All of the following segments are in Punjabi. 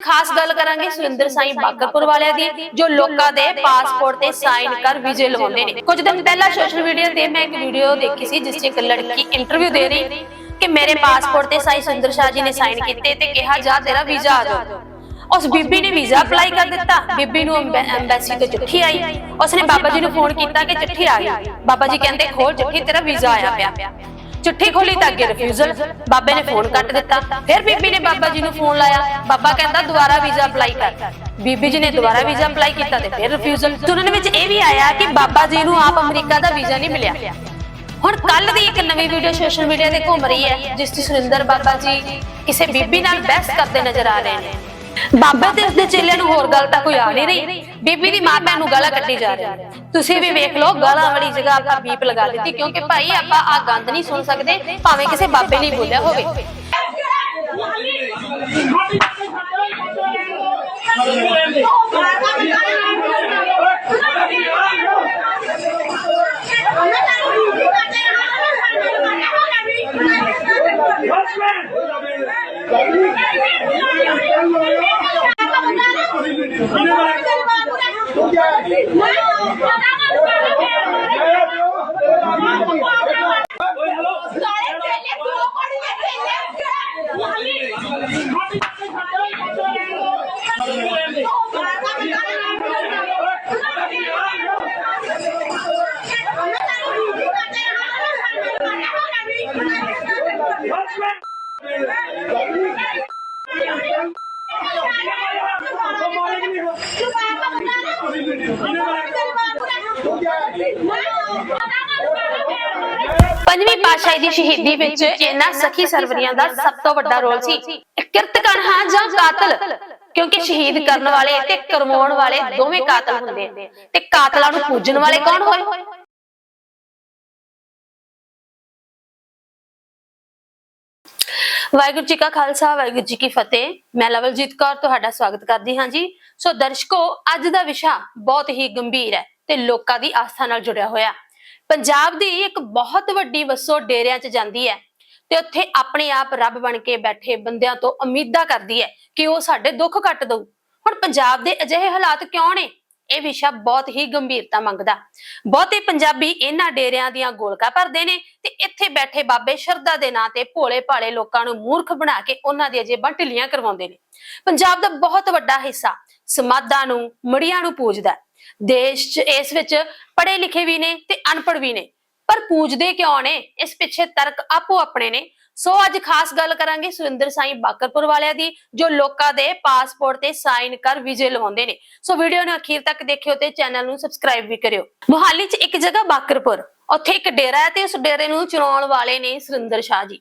ਖਾਸ ਗੱਲ ਕਰਾਂਗੇ ਸੁਰਿੰਦਰ ਸਾਈਂ ਬਾਕਰਪੁਰ ਵਾਲਿਆਂ ਦੀ, ਜੋ ਲੋਕਾਂ ਦੇ ਪਾਸਪੋਰਟ ਤੇ ਸਾਈਨ ਕਰ ਵੀਜ਼ੇ ਲਵਾਉਂਦੇ ਨੇ। ਕੁਝ ਦਿਨ ਪਹਿਲਾਂ ਸੋਸ਼ਲ ਮੀਡੀਆ ਤੇ ਮੈਂ ਇੱਕ ਵੀਡੀਓ ਦੇਖੀ ਸੀ, ਜਿਸ 'ਚ ਇੱਕ ਲੜਕੀ ਇੰਟਰਵਿਊ ਦੇ ਰਹੀ ਕਿ ਮੇਰੇ ਪਾਸਪੋਰਟ ਤੇ ਸਾਈਂ ਸੁਰਿੰਦਰ ਸ਼ਾਹ ਜੀ ਨੇ ਸਾਈਨ ਕੀਤੇ ਤੇ ਕਿਹਾ, ਜਾ ਤੇਰਾ ਵੀਜ਼ਾ ਆ ਜਾਊ ਉਸ ਬੀਬੀ ਨੇ ਵੀਜ਼ਾ ਅਪਲਾਈ ਕਰ ਦਿੱਤਾ। ਬੀਬੀ ਨੂੰ ਐਮਬੈਸੀ ਤੋਂ ਚਿੱਠੀ ਆਈ। ਉਸਨੇ ਬਾਬਾ ਜੀ ਨੂੰ ਫੋਨ ਕੀਤਾ ਕਿ ਚਿੱਠੀ ਆ ਗਈ। ਬਾਬਾ ਜੀ ਕਹਿੰਦੇ, ਖੋਲ ਚਿੱਠੀ, ਤੇਰਾ ਵੀਜ਼ਾ ਆਇਆ ਪਿਆ। ਚਿੱਠੀ ਖੋਲੀ ਤਾਂ ਅੱਗੇ ਰਿਫਿਊਜ਼ਲ ਬਾਬੇ ਨੇ ਫੋਨ ਕੱਟ ਦਿੱਤਾ। ਫਿਰ ਬੀਬੀ ਨੇ ਬਾਬਾ ਜੀ ਨੂੰ ਫੋਨ ਲਾਇਆ। ਬਾਬਾ ਕਹਿੰਦਾ ਦੁਬਾਰਾ ਵੀਜ਼ਾ ਅਪਲਾਈ ਕਰ। ਬੀਬੀ ਜੀ ਨੇ ਦੁਬਾਰਾ ਵੀਜ਼ਾ ਅਪਲਾਈ ਕੀਤਾ ਤੇ ਫਿਰ ਰਿਫਿਊਜ਼ਲ ਸੁਣਨ ਵਿੱਚ ਇਹ ਵੀ ਆਇਆ ਕਿ ਬਾਬਾ ਜੀ ਨੂੰ ਆਪ ਅਮਰੀਕਾ ਦਾ ਵੀਜ਼ਾ ਨਹੀਂ ਮਿਲਿਆ। ਹੁਣ ਕੱਲ ਦੀ ਇੱਕ ਨਵੀਂ ਵੀਡੀਓ ਸੋਸ਼ਲ ਮੀਡੀਆ ਤੇ ਘੁੰਮ ਰਹੀ ਹੈ, ਜਿਸ 'ਚ ਸੁਰਿੰਦਰ ਬਾਬਾ ਜੀ ਕਿਸੇ ਬੀਬੀ ਨਾਲ ਬਹਿਸ ਕਰਦੇ ਨਜ਼ਰ ਆ ਰਹੇ ਨੇ। ਬਾਬਾ ਤੇ ਉਸਦੇ ਚੇਲੇ ਨੂੰ ਹੋਰ ਗੱਲ ਤਾਂ ਕੋਈ ਆ ਨਹੀਂ ਰਹੀ। ਬੀਬੀ ਦੀ ਮਾਂ ਭੈਣ ਨੂੰ ਗਾਲਾਂ ਕੱਢੀ ਜਾ ਰਹੀ ਹੈ ਤੁਸੀਂ ਵੀ ਵੇਖ ਲਓ, ਗਾਲਾਂ ਵਾਲੀ ਜਗ੍ਹਾ ਆਪਾਂ ਬੀਪ ਲਗਾ ਦਿੱਤੀ, ਕਿਉਂਕਿ ਭਾਈ ਆਪਾਂ ਆ ਗੰਦ ਨਹੀਂ ਸੁਣ ਸਕਦੇ, ਭਾਵੇਂ ਕਿਸੇ ਬਾਬੇ ਨੇ ਬੋਲਿਆ ਹੋਵੇ। 我还 ਪੰਜਵੀਂ ਪਾਤਸ਼ਾਹੀ ਦੀ ਸ਼ਹੀਦੀ ਵਿੱਚ ਇਹਨਾਂ ਸਖੀ ਸਰਵਰੀਆਂ ਦਾ ਸਭ ਤੋਂ ਵੱਡਾ ਰੋਲ ਸੀ। ਕਿਰਤਕਣ ਹਾਂ ਜਾਂ ਕਾਤਲ? ਕਿਉਂਕਿ ਸ਼ਹੀਦ ਕਰਨ ਵਾਲੇ ਤੇ ਕਰਵਾਉਣ ਵਾਲੇ ਦੋਵੇਂ ਕਾਤਲ ਹੁੰਦੇ ਆ। ਤੇ ਕਾਤਲਾਂ ਨੂੰ ਪੂਜਣ ਵਾਲੇ ਕੌਣ ਹੋਏ? ਵਾਹਿਗੁਰੂ ਜੀ ਕਾ ਖਾਲਸਾ, ਵਾਹਿਗੁਰੂ ਜੀ ਕੀ ਫਤਿਹ। ਮੈਂ ਲਵਲਜੀਤ ਕੌਰ, ਤੁਹਾਡਾ ਸਵਾਗਤ ਕਰਦੀ ਹਾਂ ਜੀ। ਸੋ ਦਰਸ਼ਕੋ, ਅੱਜ ਦਾ ਵਿਸ਼ਾ ਬਹੁਤ ਹੀ ਗੰਭੀਰ ਹੈ ਤੇ ਲੋਕਾਂ ਦੀ ਆਸਥਾ ਨਾਲ ਜੁੜਿਆ ਹੋਇਆ। ਪੰਜਾਬ ਦੀ ਇੱਕ ਬਹੁਤ ਵੱਡੀ ਵਸੋ ਡੇਰਿਆਂ 'ਚ ਜਾਂਦੀ ਹੈ ਤੇ ਉੱਥੇ ਆਪਣੇ ਆਪ ਰੱਬ ਬਣ ਕੇ ਬੈਠੇ ਬੰਦਿਆਂ ਤੋਂ ਉਮੀਦਾਂ ਕਰਦੀ ਹੈ ਕਿ ਉਹ ਸਾਡੇ ਦੁੱਖ ਕੱਟ ਦਊ। ਹੁਣ ਪੰਜਾਬ ਦੇ ਅਜਿਹੇ ਹਾਲਾਤ ਕਿਉਂ ਨੇ? ਇਹ ਵਿਸ਼ਾ ਬਹੁਤ ਹੀ ਗੰਭੀਰਤਾ ਮੰਗਦਾ। ਬਹੁਤੇ ਪੰਜਾਬੀ ਇਹਨਾਂ ਡੇਰਿਆਂ ਦੀਆਂ ਗੋਲਕਾਂ ਭਰਦੇ ਨੇ ਤੇ ਇੱਥੇ ਬੈਠੇ ਬਾਬੇ ਸ਼ਰਧਾ ਦੇ ਨਾਂ ਤੇ ਭੋਲੇ ਭਾਲੇ ਲੋਕਾਂ ਨੂੰ ਮੂਰਖ ਬਣਾ ਕੇ ਉਹਨਾਂ ਦੀਆਂ ਜੇਬਾਂ ਢਿੱਲੀਆਂ ਕਰਵਾਉਂਦੇ ਨੇ। ਪੰਜਾਬ ਦਾ ਬਹੁਤ ਵੱਡਾ ਹਿੱਸਾ ਸਮਾਧਾਂ ਨੂੰ ਮੜੀਆਂ ਨੂੰ ਪੂਜਦਾ ਹੈ। ਦੇਸ਼ 'ਚ, ਇਸ ਵਿੱਚ ਪੜ੍ਹੇ ਲਿਖੇ ਵੀ ਨੇ ਤੇ ਅਨਪੜ੍ਹ ਵੀ ਨੇ। ਪਰ ਪੂਜਦੇ ਕਿਉਂ ਨੇ? ਇਸ ਪਿੱਛੇ ਤਰਕ ਆਪੋ ਆਪਣੇ ਨੇ। ਸੋ ਅੱਜ ਖਾਸ ਗੱਲ ਕਰਾਂਗੇ ਸੁਰਿੰਦਰ ਸਾਈਂ ਬਾਕਰਪੁਰ ਵਾਲਿਆਂ ਦੀ, ਜੋ ਲੋਕਾਂ ਦੇ ਪਾਸਪੋਰਟ ਤੇ ਸਾਈਨ ਕਰ ਵੀਜ਼ੇ ਲਵਾਉਂਦੇ ਨੇ। ਸੋ ਵੀਡੀਓ ਨੂੰ ਅਖੀਰ ਤੱਕ ਦੇਖਿਓ ਤੇ ਚੈਨਲ ਨੂੰ ਸਬਸਕ੍ਰਾਈਬ ਵੀ ਕਰਿਓ। ਮੁਹਾਲੀ 'ਚ ਇੱਕ ਜਗ੍ਹਾ ਬਾਕਰਪੁਰ, ਉੱਥੇ ਇੱਕ ਡੇਰਾ ਹੈ ਤੇ ਉਸ ਡੇਰੇ ਨੂੰ ਚਲਾਉਣ ਵਾਲੇ ਨੇ ਸੁਰਿੰਦਰ ਸ਼ਾਹ ਜੀ।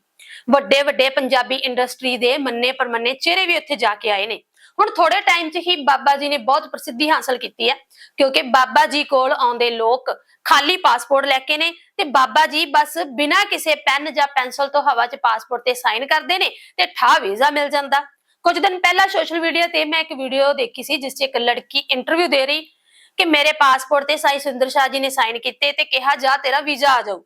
ਵੱਡੇ ਵੱਡੇ ਪੰਜਾਬੀ ਇੰਡਸਟਰੀ ਦੇ ਮੰਨੇ ਪਰਮੰਨੇ ਚਿਹਰੇ ਵੀ ਉੱਥੇ ਜਾ ਕੇ ਆਏ ਨੇ। ਹੁਣ ਥੋੜੇ ਟਾਈਮ 'ਚ ਹੀ ਬਾਬਾ ਜੀ ਨੇ ਬਹੁਤ ਪ੍ਰਸਿੱਧੀ ਹਾਸਲ ਕੀਤੀ ਹੈ, ਕਿਉਂਕਿ ਬਾਬਾ ਜੀ ਕੋਲ ਆਉਂਦੇ ਲੋਕ ਖਾਲੀ ਪਾਸਪੋਰਟ ਲੈ ਕੇ ਨੇ ਤੇ ਬਾਬਾ ਜੀ ਬਸ ਬਿਨਾਂ ਕਿਸੇ ਪੈਨ ਜਾਂ ਪੈਨਸਲ ਤੋਂ ਹਵਾ 'ਚ ਪਾਸਪੋਰਟ ਤੇ ਸਾਈਨ ਕਰਦੇ ਨੇ ਤੇ ਠਾ ਵੀਜ਼ਾ ਮਿਲ ਜਾਂਦਾ। ਕੁਝ ਦਿਨ ਪਹਿਲਾਂ ਸੋਸ਼ਲ ਮੀਡੀਆ ਤੇ ਮੈਂ ਇੱਕ ਵੀਡੀਓ ਦੇਖੀ ਸੀ, ਜਿਸ 'ਚ ਇੱਕ ਲੜਕੀ ਇੰਟਰਵਿਊ ਦੇ ਰਹੀ ਕਿ ਮੇਰੇ ਪਾਸਪੋਰਟ ਤੇ ਸਾਈ ਸੁੰਦਰ ਸ਼ਾਹ ਜੀ ਨੇ ਸਾਈਨ ਕੀਤੇ ਤੇ ਕਿਹਾ, ਜਾ ਤੇਰਾ ਵੀਜ਼ਾ ਆ ਜਾਊ।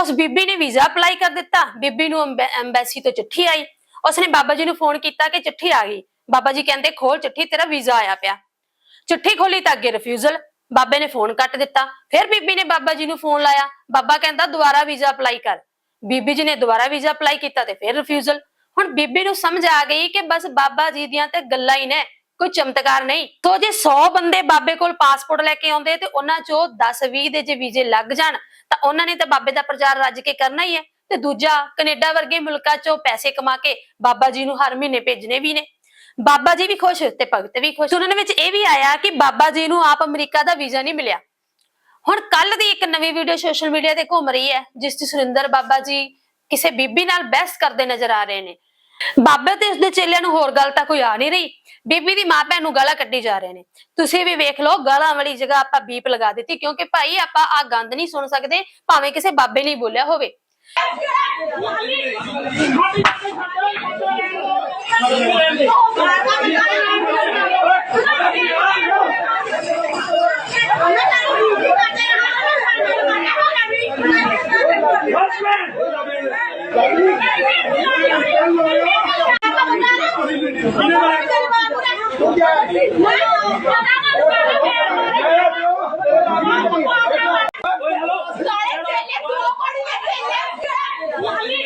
ਉਸ ਬੀਬੀ ਨੇ ਵੀਜ਼ਾ ਅਪਲਾਈ ਕਰ ਦਿੱਤਾ। ਬੀਬੀ ਨੂੰ ਐਮਬੈਸੀ ਤੋਂ ਚਿੱਠੀ ਆਈ। ਉਸਨੇ ਬਾਬਾ ਜੀ ਨੂੰ ਫੋਨ ਕੀਤਾ ਕਿ ਚਿੱਠੀ ਆ ਗਈ। ਬਾਬਾ ਜੀ ਕਹਿੰਦੇ, ਖੋਲ ਚਿੱਠੀ, ਤੇਰਾ ਵੀਜ਼ਾ ਆਇਆ ਪਿਆ। ਚਿੱਠੀ ਖੋਲੀ ਤਾਂ ਅੱਗੇ ਰਿਫਿਊਜ਼ਲ ਬਾਬੇ ਨੇ ਫੋਨ ਕੱਟ ਦਿੱਤਾ। ਫਿਰ ਬੀਬੀ ਨੇ ਬਾਬਾ ਜੀ ਨੂੰ ਫੋਨ ਲਾਇਆ। ਬਾਬਾ ਕਹਿੰਦਾ, ਦੁਬਾਰਾ ਵੀਜ਼ਾ ਅਪਲਾਈ ਕਰ। ਬੀਬੀ ਜੀ ਨੇ ਦੁਬਾਰਾ ਵੀਜ਼ਾ ਅਪਲਾਈ ਕੀਤਾ ਤੇ ਫਿਰ ਰਿਫਿਊਜ਼ਲ ਹੁਣ ਬੀਬੀ ਨੂੰ ਸਮਝ ਆ ਗਈ ਕਿ ਬਸ ਬਾਬਾ ਜੀ ਦੀਆਂ ਤੇ ਗੱਲਾਂ ਹੀ ਨੇ, ਕੋਈ ਚਮਤਕਾਰ ਨਹੀਂ। ਤੋ ਜੇ 100 ਬੰਦੇ ਬਾਬੇ ਕੋਲ ਪਾਸਪੋਰਟ ਲੈ ਕੇ ਆਉਂਦੇ ਤੇ ਉਹਨਾਂ ਚੋਂ 10 20 ਦੇ ਜੇ ਵੀਜ਼ੇ ਲੱਗ ਜਾਣ, ਤਾਂ ਉਹਨਾਂ ਨੇ ਤਾਂ ਬਾਬੇ ਦਾ ਪ੍ਰਚਾਰ ਰੱਜ ਕੇ ਕਰਨਾ ਹੀ ਹੈ। ਤੇ ਦੂਜਾ, ਕੈਨੇਡਾ ਵਰਗੇ ਮੁਲਕਾਂ ਚੋਂ ਪੈਸੇ ਕਮਾ ਕੇ ਬਾਬਾ ਜੀ ਨੂੰ ਹਰ ਮਹੀਨੇ ਭੇਜਣੇ ਵੀ ਨੇ। ਬਾਬਾ ਜੀ ਵੀ ਖੁਸ਼ ਤੇ ਭਗਤ ਵੀ ਖੁਸ਼। ਸੁਣਨ ਵਿੱਚ ਇਹ ਵੀ ਆਇਆ ਕਿ ਬਾਬਾ ਜੀ ਨੂੰ ਆਪ ਅਮਰੀਕਾ ਦਾ ਵੀਜ਼ਾ ਨਹੀਂ ਮਿਲਿਆ। ਹੁਣ ਕੱਲ ਦੀ ਇੱਕ ਨਵੀਂ ਵੀਡੀਓ ਸੋਸ਼ਲ ਮੀਡੀਆ ਤੇ ਘੁੰਮ ਰਹੀ ਹੈ, ਜਿਸ 'ਚ ਸੁਰਿੰਦਰ ਬਾਬਾ ਜੀ ਕਿਸੇ ਬੀਬੀ ਨਾਲ ਬਹਿਸ ਕਰਦੇ ਨਜ਼ਰ ਆ ਰਹੇ ਨੇ। ਬਾਬੇ ਤੇ ਉਸਦੇ ਚੇਲਿਆਂ ਨੂੰ ਹੋਰ ਗੱਲ ਤਾਂ ਕੋਈ ਆ ਨਹੀਂ ਰਹੀ। ਬੀਬੀ ਦੀ ਮਾਂ ਭੈਣ ਨੂੰ ਗਾਲਾਂ ਕੱਢੀ ਜਾ ਰਹੇ ਨੇ। ਤੁਸੀਂ ਵੀ ਵੇਖ ਲਓ, ਗਾਲਾਂ ਵਾਲੀ ਜਗ੍ਹਾ ਆਪਾਂ ਬੀਪ ਲਗਾ ਦਿੱਤੀ, ਕਿਉਂਕਿ ਭਾਈ ਆਪਾਂ ਆ ਗੰਦ ਨਹੀਂ ਸੁਣ ਸਕਦੇ, ਭਾਵੇਂ ਕਿਸੇ ਬਾਬੇ ਨੇ ਬੋਲਿਆ ਹੋਵੇ। Thank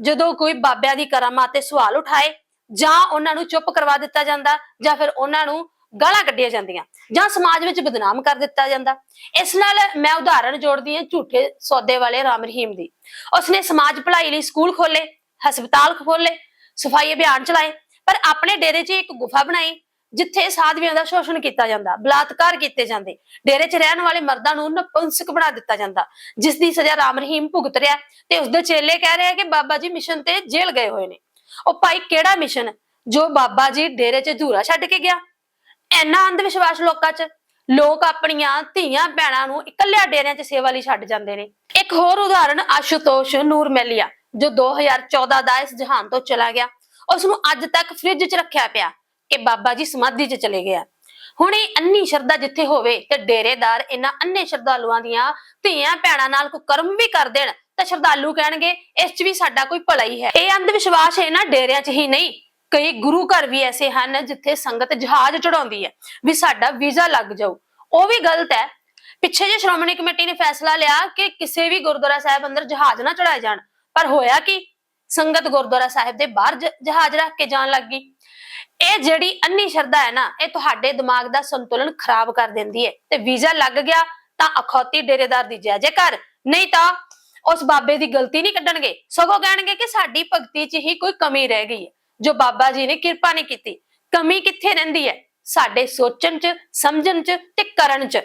ਜਦੋਂ ਕੋਈ ਬਾਬਿਆਂ ਦੀ ਕਰਾਮਾਤ ਤੇ ਸਵਾਲ ਉਠਾਏ ਜਾਂ ਉਹਨਾਂ ਨੂੰ ਚੁੱਪ ਕਰਵਾ ਦਿੱਤਾ ਜਾਂਦਾ ਜਾਂ ਫਿਰ ਉਹਨਾਂ ਨੂੰ ਗਾਲਾਂ ਕੱਢੀਆਂ ਜਾਂਦੀਆਂ ਜਾਂ ਸਮਾਜ ਵਿੱਚ ਬਦਨਾਮ ਕਰ ਦਿੱਤਾ ਜਾਂਦਾ। ਇਸ ਨਾਲ ਮੈਂ ਉਦਾਹਰਣ ਜੋੜਦੀ ਹਾਂ ਝੂਠੇ ਸੌਦੇ ਵਾਲੇ ਰਾਮ ਰਹੀਮ ਦੀ। ਉਸਨੇ ਸਮਾਜ ਭਲਾਈ ਲਈ ਸਕੂਲ ਖੋਲੇ ਹਸਪਤਾਲ ਖੋਲੇ ਸਫ਼ਾਈ ਅਭਿਆਨ ਚਲਾਏ, ਪਰ ਆਪਣੇ ਡੇਰੇ 'ਚ ਇੱਕ ਗੁਫਾ ਬਣਾਈ ਜਿੱਥੇ ਸਾਧਵੀਆਂ ਦਾ ਸ਼ੋਸ਼ਣ ਕੀਤਾ ਜਾਂਦਾ, ਬਲਾਤਕਾਰ ਕੀਤੇ ਜਾਂਦੇ, ਡੇਰੇ 'ਚ ਰਹਿਣ ਵਾਲੇ ਮਰਦਾਂ ਨੂੰ ਨਪੁੰਸਕ ਬਣਾ ਦਿੱਤਾ ਜਾਂਦਾ ਜਿਸ ਦੀ ਸਜ਼ਾ ਰਾਮ ਰਹੀਮ ਭੁਗਤ ਰਿਹਾ ਤੇ ਉਸਦੇ ਚੇਲੇ ਕਹਿ ਰਹੇ ਕਿ ਬਾਬਾ ਜੀ ਮਿਸ਼ਨ ਤੇ ਜੇਲ੍ਹ ਗਏ ਹੋਏ ਨੇ। ਉਹ ਭਾਈ ਕਿਹੜਾ ਮਿਸ਼ਨ ਜੋ ਬਾਬਾ ਜੀ ਡੇਰੇ 'ਚ ਧੂਰਾ ਛੱਡ ਕੇ ਗਿਆ। ਇੰਨਾ ਅੰਧ ਵਿਸ਼ਵਾਸ ਲੋਕਾਂ 'ਚ, ਲੋਕ ਆਪਣੀਆਂ ਧੀਆਂ ਭੈਣਾਂ ਨੂੰ ਇਕੱਲਿਆਂ ਡੇਰਿਆਂ 'ਚ ਸੇਵਾ ਲਈ ਛੱਡ ਜਾਂਦੇ ਨੇ। ਇੱਕ ਹੋਰ ਉਦਾਹਰਣ ਆਸ਼ੂਤੋਸ਼ ਨੂਰ ਮੈਲੀਆ ਜੋ 2014 ਦਾ ਇਸ ਜਹਾਨ ਤੋਂ ਚਲਾ ਗਿਆ। ਉਸ ਨੂੰ ਅੱਜ ਤੱਕ ਫ੍ਰਿਜ 'ਚ ਰੱਖਿਆ ਪਿਆ। ਇਹ ਬਾਬਾ ਜੀ ਸਮਾਧੀ 'ਚ ਚਲੇ ਗਿਆ। ਹੁਣ ਇਹ ਅੰਨੀ ਸ਼ਰਧਾ ਜਿੱਥੇ ਹੋਵੇ ਤੇ ਡੇਰੇਦਾਰ ਇਹਨਾਂ ਅੰਨੇ ਸ਼ਰਧਾਲੂਆਂ ਦੀਆਂ ਧੀਆਂ ਭੈਣਾਂ ਨਾਲ ਕੋਈ ਕਰਮ ਵੀ ਕਰ ਦੇਣ ਤਾਂ ਸ਼ਰਧਾਲੂ ਕਹਿਣਗੇ, ਇਸ 'ਚ ਵੀ ਸਾਡਾ ਕੋਈ ਭਲਾ ਹੀ ਹੈ। ਇਹ ਅੰਧ ਵਿਸ਼ਵਾਸ ਇਹਨਾਂ ਡੇਰਿਆਂ 'ਚ ਹੀ ਨਹੀਂ, ਕਈ ਗੁਰੂ ਘਰ ਵੀ ਐਸੇ ਹਨ ਜਿੱਥੇ ਸੰਗਤ ਜਹਾਜ਼ ਚੜਾਉਂਦੀ ਹੈ ਵੀ ਸਾਡਾ ਵੀਜ਼ਾ ਲੱਗ ਜਾਊ। ਉਹ ਵੀ ਗਲਤ ਹੈ। ਪਿੱਛੇ ਜੇ ਸ਼੍ਰੋਮਣੀ ਕਮੇਟੀ ਨੇ ਫੈਸਲਾ ਲਿਆ ਕਿ ਕਿਸੇ ਵੀ ਗੁਰਦੁਆਰਾ ਸਾਹਿਬ ਅੰਦਰ ਜਹਾਜ਼ ਨਾ ਚੜਾਏ ਜਾਣ। ਪਰ ਹੋਇਆ ਕੀ? ਸੰਗਤ ਗੁਰਦੁਆਰਾ ਸਾਹਿਬ ਦੇ ਬਾਹਰ ਜਹਾਜ਼ ਰੱਖ ਕੇ ਜਾਣ ਲੱਗ ਗਈ। ਇਹ ਜਿਹੜੀ ਅੰਨੀ ਸ਼ਰਧਾ ਹੈ ਨਾ, ਇਹ ਤੁਹਾਡੇ ਦਿਮਾਗ ਦਾ ਸੰਤੁਲਨ ਖਰਾਬ ਕਰ ਦਿੰਦੀ ਹੈ। ਤੇ ਵੀਜ਼ਾ ਲੱਗ ਗਿਆ ਤਾਂ ਅਖੌਤੀ ਡੇਰੇਦਾਰ ਦੀ ਜੈ ਜੈਕਾਰ ਨਹੀਂ ਤਾਂ ਉਸ ਬਾਬੇ ਦੀ ਗਲਤੀ ਨਹੀਂ ਕੱਢਣਗੇ। ਸਗੋਂ ਕਹਿਣਗੇ ਕਿ ਸਾਡੀ ਭਗਤੀ 'ਚ ਹੀ ਕੋਈ ਕਮੀ ਰਹਿ ਗਈ ਹੈ। ਜੋ ਬਾਬਾ ਜੀ ਨੇ ਕਿਰਪਾ ਨਹੀਂ ਕੀਤੀ। ਕਮੀ ਕਿੱਥੇ ਰਹਿੰਦੀ ਹੈ? ਸਾਡੇ ਸੋਚਣ 'ਚ, ਸਮਝਣ 'ਚ ਤੇ ਕਰਨ 'ਚ।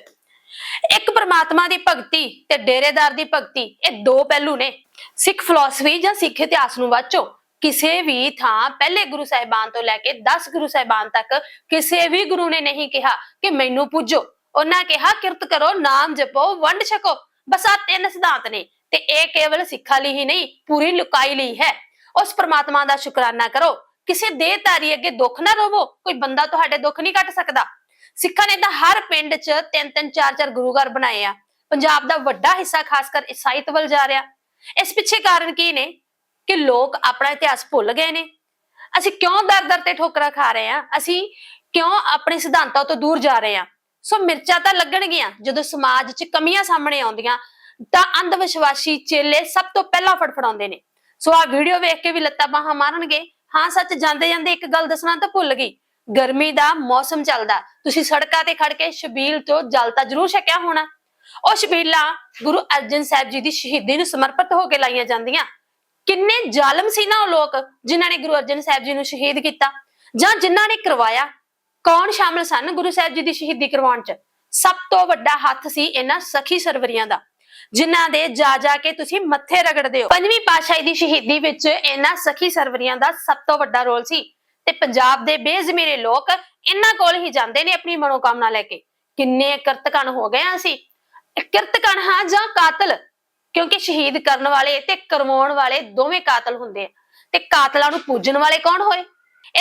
ਇੱਕ ਪਰਮਾਤਮਾ ਦੀ ਭਗਤੀ ਤੇ ਡੇਰੇਦਾਰ ਦੀ ਭਗਤੀ ਇਹ ਦੋ ਪਹਿਲੂ ਨੇ। ਸਿੱਖ ਫਿਲਾਸਫੀ ਜਾਂ ਸਿੱਖ ਇਤਿਹਾਸ ਨੂੰ ਵਾਚੋ। ਕਿਸੇ ਵੀ ਥਾਂ, ਪਹਿਲੇ ਗੁਰੂ ਸਾਹਿਬਾਨ ਤੋਂ ਲੈ ਕੇ 10 ਗੁਰੂ ਸਾਹਿਬਾਨ ਤੱਕ ਕਿਸੇ ਵੀ ਗੁਰੂ ਨੇ ਨਹੀਂ ਕਿਹਾ ਕਿ ਮੈਨੂੰ ਪੂਜੋ। ਉਹਨਾਂ ਕਿਹਾ, ਕਿਰਤ ਕਰੋ, ਨਾਮ ਜਪੋ, ਵੰਡ ਛਕੋ। ਬਸ ਆ ਤਿੰਨ ਸਿਧਾਂਤ ਨੇ ਤੇ ਇਹ ਕੇਵਲ ਸਿੱਖਾਂ ਲਈ ਹੀ ਨਹੀਂ, ਪੂਰੀ ਲੁਕਾਈ ਲਈ ਹੈ। ਉਸ ਪ੍ਰਮਾਤਮਾ ਦਾ ਸ਼ੁਕਰਾਨਾ ਕਰੋ। ਕਿਸੇ ਦੇਹਧਾਰੀ ਅੱਗੇ ਦੁੱਖ ਨਾ ਰੋਵੋ, ਕੋਈ ਬੰਦਾ ਤੁਹਾਡੇ ਦੁੱਖ ਨਹੀਂ ਕੱਟ ਸਕਦਾ। ਸਿੱਖਾਂ ਨੇ ਤਾਂ ਹਰ ਪਿੰਡ 'ਚ ਤਿੰਨ ਤਿੰਨ, ਚਾਰ ਚਾਰ ਗੁਰੂ ਘਰ ਬਣਾਏ ਆ। ਪੰਜਾਬ ਦਾ ਵੱਡਾ ਹਿੱਸਾ ਖਾਸ ਕਰ ਈਸਾਈਤ ਵੱਲ ਜਾ ਰਿਹਾ। ਇਸ ਪਿੱਛੇ ਕਾਰਨ ਕੀ ਨੇ? ਕਿ ਲੋਕ ਆਪਣਾ ਇਤਿਹਾਸ ਭੁੱਲ ਗਏ ਨੇ? ਅਸੀਂ ਕਿਉਂ ਦਰ-ਦਰ ਤੇ ਠੋਕਰਾਂ ਖਾ ਰਹੇ ਆ ਅਸੀਂ ਕਿਉਂ ਆਪਣੇ ਸਿਧਾਂਤਾਂ ਤੋਂ ਦੂਰ ਜਾ ਰਹੇ ਆ ਸੋ ਮਿਰਚਾਂ ਤਾਂ ਲੱਗਣਗੀਆਂ, ਜਦੋਂ ਸਮਾਜ 'ਚ ਕਮੀਆਂ ਸਾਹਮਣੇ ਆਉਂਦੀਆਂ, ਤਾਂ ਅੰਧ ਵਿਸ਼ਵਾਸੀ ਚੇਲੇ ਸਭ ਤੋਂ ਪਹਿਲਾਂ ਫੜਫੜਾਉਂਦੇ ਨੇ। ਸੋ ਆ ਵੀਡੀਓ ਵੇਖ ਕੇ ਵੀ ਲੱਤਾਂ ਬਾਹਾਂ ਮਾਰਨਗੇ। ਹਾਂ, ਸੱਚ ਜਾਂਦੇ ਜਾਂਦੇ ਇੱਕ ਗੱਲ ਦੱਸਣਾ ਤਾਂ ਭੁੱਲ ਗਈ। ਗਰਮੀ ਦਾ ਮੌਸਮ ਚੱਲਦਾ। ਤੁਸੀਂ ਸੜਕਾਂ ਤੇ ਖੜ ਕੇ ਸ਼ਬੀਲ ਤੋਂ ਜਲ ਤਾਂ ਜ਼ਰੂਰ ਛਕਿਆ ਹੋਣਾ। ਉਹ ਸ਼ਬੀਲਾਂ ਗੁਰੂ ਅਰਜਨ ਸਾਹਿਬ ਜੀ ਦੀ ਸ਼ਹੀਦੀ ਨੂੰ ਸਮਰਪਿਤ ਹੋ ਕੇ ਲਾਈਆਂ ਜਾਂਦੀਆਂ। ਕਿੰਨੇ ਜ਼ਾਲਮ ਸੀ ਨਾ ਉਹ ਲੋਕ, ਜਿਨ੍ਹਾਂ ਨੇ ਗੁਰੂ ਅਰਜਨ ਸਾਹਿਬ ਜੀ ਨੂੰ ਸ਼ਹੀਦ ਕੀਤਾ। ਜਾਂ ਜਿਨ੍ਹਾਂ ਨੇ ਕਰਵਾਇਆ, ਕੌਣ ਸ਼ਾਮਲ ਸਨ ਗੁਰੂ ਸਾਹਿਬ ਜੀ ਦੀ ਸ਼ਹੀਦੀ ਕਰਵਾਉਣ ਚ? ਸਭ ਤੋਂ ਵੱਡਾ ਹੱਥ ਸੀ ਇਹਨਾਂ ਸਖੀ ਸਰਵਰੀਆਂ ਦਾ, ਜਿਨ੍ਹਾਂ ਦੇ ਜਾ ਜਾ ਕੇ ਤੁਸੀਂ ਮੱਥੇ ਰਗੜਦੇ ਹੋ। ਪੰਜਵੀਂ ਪਾਤਸ਼ਾਹੀ ਦੀ ਸ਼ਹੀਦੀ ਵਿੱਚ ਇਹਨਾਂ ਸਖੀ ਸਰਵਰੀਆਂ ਦਾ ਸਭ ਤੋਂ ਵੱਡਾ ਰੋਲ ਸੀ। ਤੇ ਪੰਜਾਬ ਦੇ ਬੇਜ਼ਮੀਰੇ ਲੋਕ ਇਹਨਾਂ ਕੋਲ ਹੀ ਜਾਂਦੇ ਨੇ ਆਪਣੀ ਮਨੋਕਾਮਨਾ ਲੈ ਕੇ। ਕਿੰਨੇ ਕਿਰਤਕਣ ਹੋ ਗਏ ਆ ਅਸੀਂ। ਕਿਰਤਕਣ ਹਾਂ ਜਾਂ ਕਾਤਲ? ਕਿਉਂਕਿ ਸ਼ਹੀਦ ਕਰਨ ਵਾਲੇ ਤੇ ਕਰਵਾਉਣ ਵਾਲੇ ਦੋਵੇਂ ਕਾਤਲ ਹੁੰਦੇ ਆ। ਤੇ ਕਾਤਲਾਂ ਨੂੰ ਪੂਜਣ ਵਾਲੇ ਕੌਣ ਹੋਏ?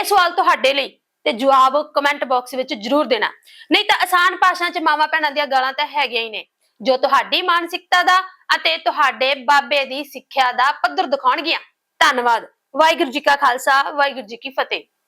ਇਹ ਸਵਾਲ ਤੁਹਾਡੇ ਲਈ ਤੇ ਜਵਾਬ ਕਮੈਂਟ ਬਾਕਸ ਵਿੱਚ ਜਰੂਰ ਦੇਣਾ। ਨਹੀਂ ਤਾਂ ਆਸਾਨ ਭਾਸ਼ਾ 'ਚ ਮਾਵਾ ਭੈਣਾਂ ਦੀਆਂ ਗਾਲਾਂ ਤਾਂ ਹੈਗੀਆਂ ਹੀ ਨੇ। ਜੋ ਤੁਹਾਡੀ ਮਾਨਸਿਕਤਾ ਦਾ ਅਤੇ ਤੁਹਾਡੇ ਬਾਬੇ ਦੀ ਸਿੱਖਿਆ ਦਾ ਪੱਧਰ ਦਿਖਾਉਣਗੀਆਂ। ਧੰਨਵਾਦ। ਵਾਹਿਗੁਰੂ ਜੀ ਕਾ ਖਾਲਸਾ, ਵਾਹਿਗੁਰੂ ਜੀ ਕੀ ਫਤਿਹ।